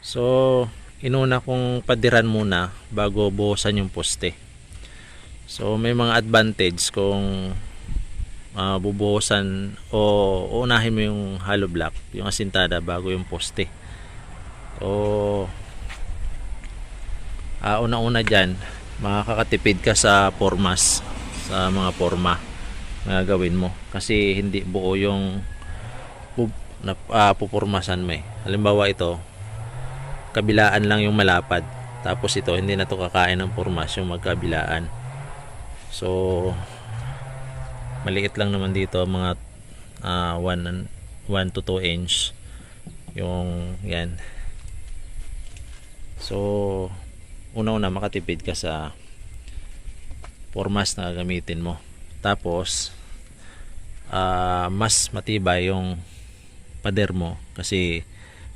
So, inuna kong padiran muna bago buhusan yung poste. So, may mga advantage kung ah, bubuhusan o unahin mo yung hollow block, yung asintada bago yung poste. O ah, una-una dyan, makakatipid ka sa formas, sa mga forma na gawin mo. Kasi hindi buo yung na, ah, pupurmasan mo eh. Halimbawa ito, kabilaan lang yung malapad. Tapos ito, hindi na to kakain ng formas yung magkabilaan. So, maliit lang naman dito, mga 1 1 to 2 inch yung yan. So, una-una makatipid ka sa formas na gagamitin mo. Tapos, ah, mas matibay yung pader mo kasi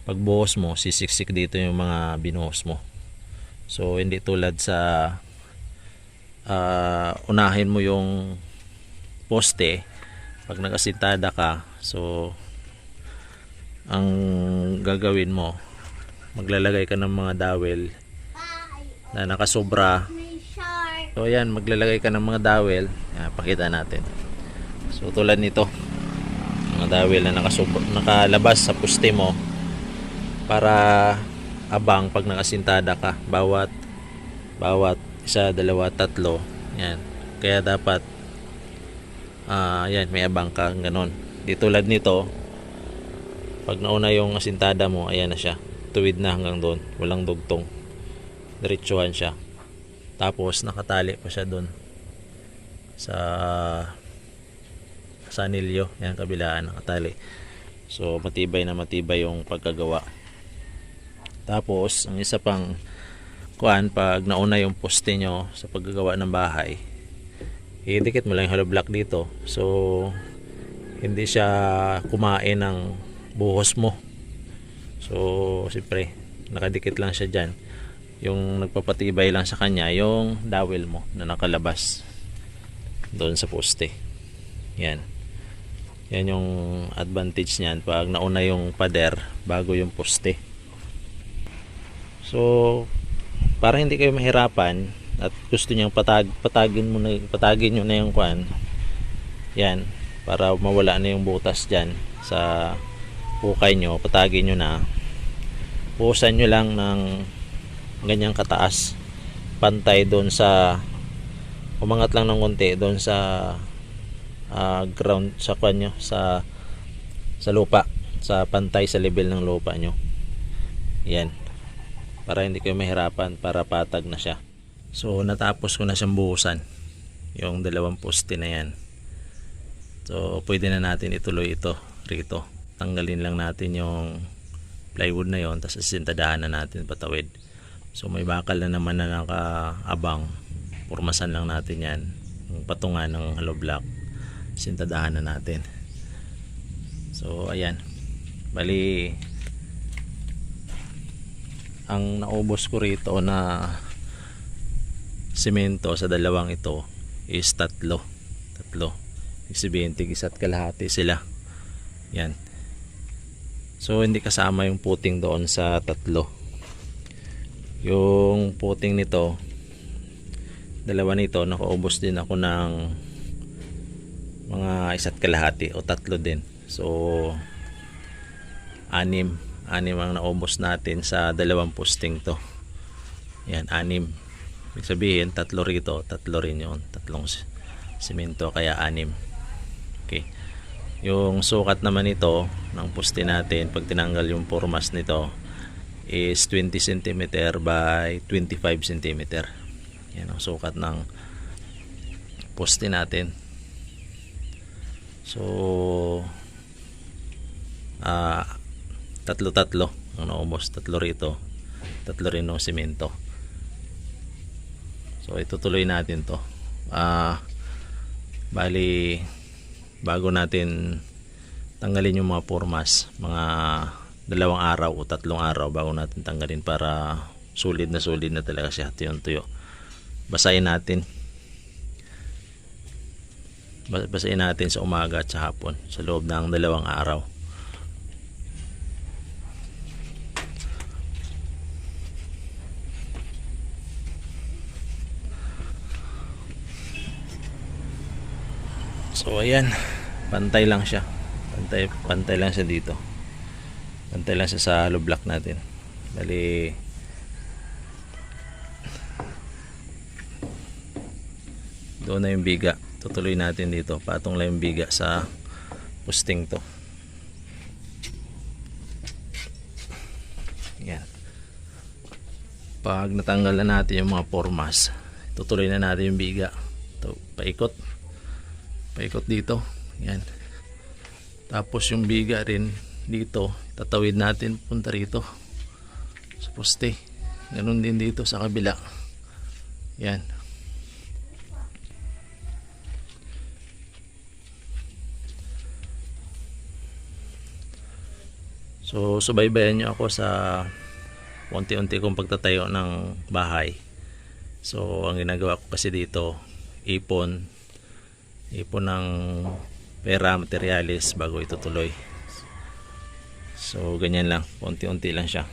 pag buhos mo, sisiksik dito yung mga binuhos mo. So, hindi tulad sa ah, unahin mo yung poste pag nakasintada ka. So, ang gagawin mo, maglalagay ka ng mga dowel na nakasobra. So, ayan, maglalagay ka ng mga dowel. Ayan, pakita natin. So, tulad nito, mga dowel na nakasobra, nakalabas sa poste mo para abang pag nakasintada ka. Bawat bawat isa, dalawa, tatlo. Yan. Kaya dapat ah yan may abang ka ganon di tulad nito pag nauna yung asintada mo ayan na siya. Tuwid na hanggang doon. Walang dugtong. Diretsuhan siya. Tapos nakatali pa siya doon sa sa anilyo yan kabilaan nakatali. So matibay na matibay yung pagkagawa tapos, ang isa pang kuan pag nauna yung poste nyo sa paggagawa ng bahay, idikit mo lang yung hollow block dito. So, hindi siya kumain ng buhos mo. So, siyempre, nakadikit lang siya dyan. Yung nagpapatibay lang sa kanya, yung dowel mo na nakalabas doon sa poste. Yan. Yan yung advantage niyan pag nauna yung pader bago yung poste. So, para hindi kayo mahirapan at gusto niyang patag patagin mo na patagin niyo na yung kwan. Yan, para mawala na yung butas diyan sa hukay nyo, patagin nyo na. Buhusan nyo lang ng ganyang kataas. Pantay doon sa umangat lang ng konti doon sa ah, ground sa kwan nyo, sa sa lupa, sa pantay sa level ng lupa nyo. Yan para hindi kayo mahirapan para patag na siya. So natapos ko na siyang buhusan yung dalawang poste na yan. So pwede na natin ituloy ito rito. Tanggalin lang natin yung plywood na yon tapos sintadahan na natin patawid. So may bakal na naman na nakaabang. Purmasan lang natin yan. Yung patungan ng hollow block sintadahan na natin. So ayan. Bali ang naubos ko rito na semento sa dalawang ito is tatlo. Tatlo. Sabihin tig-isa't kalahati sila. Yan. So hindi kasama yung puting doon sa tatlo. Yung puting nito dalawa nito nakaubos din ako ng mga isa't kalahati o tatlo din. So anim anim ang naubos natin sa dalawang posting to. Yan anim. Ibig sabihin tatlo rito tatlo rin yun. Tatlong simento kaya anim. Okay. Yung sukat naman ito ng poste natin pag tinanggal yung formas nito is 20 cm by 25 cm yan ang sukat ng poste natin. So ah tatlo-tatlo. Ang naubos tatlo rito. Tatlo rin ng simento. So itutuloy natin to. Ah bali bago natin tanggalin yung mga formas mga dalawang araw o tatlong araw bago natin tanggalin para sulit na sulit na talaga siya tuyong tuyo. Basahin natin. Bas- basahin natin sa umaga at sa hapon sa loob ng dalawang araw So ayan, pantay lang siya. Pantay, pantay lang siya dito. Pantay lang siya sa hollow block natin. Bali, doon na yung biga. Tutuloy natin dito. Patong lang yung biga sa posting to. Yan. Pag natanggal na natin yung mga formas, tutuloy na natin yung biga. Ito, paikot. Paikot dito. Yan. Tapos yung biga rin dito, tatawid natin punta rito sa poste. Ganun din dito sa kabila. Yan. So, subaybayan nyo ako sa unti-unti kong pagtatayo ng bahay. So, ang ginagawa ko kasi dito, ipon, ipon ng pera, materialis bago itutuloy. So, ganyan lang. Unti-unti lang siya.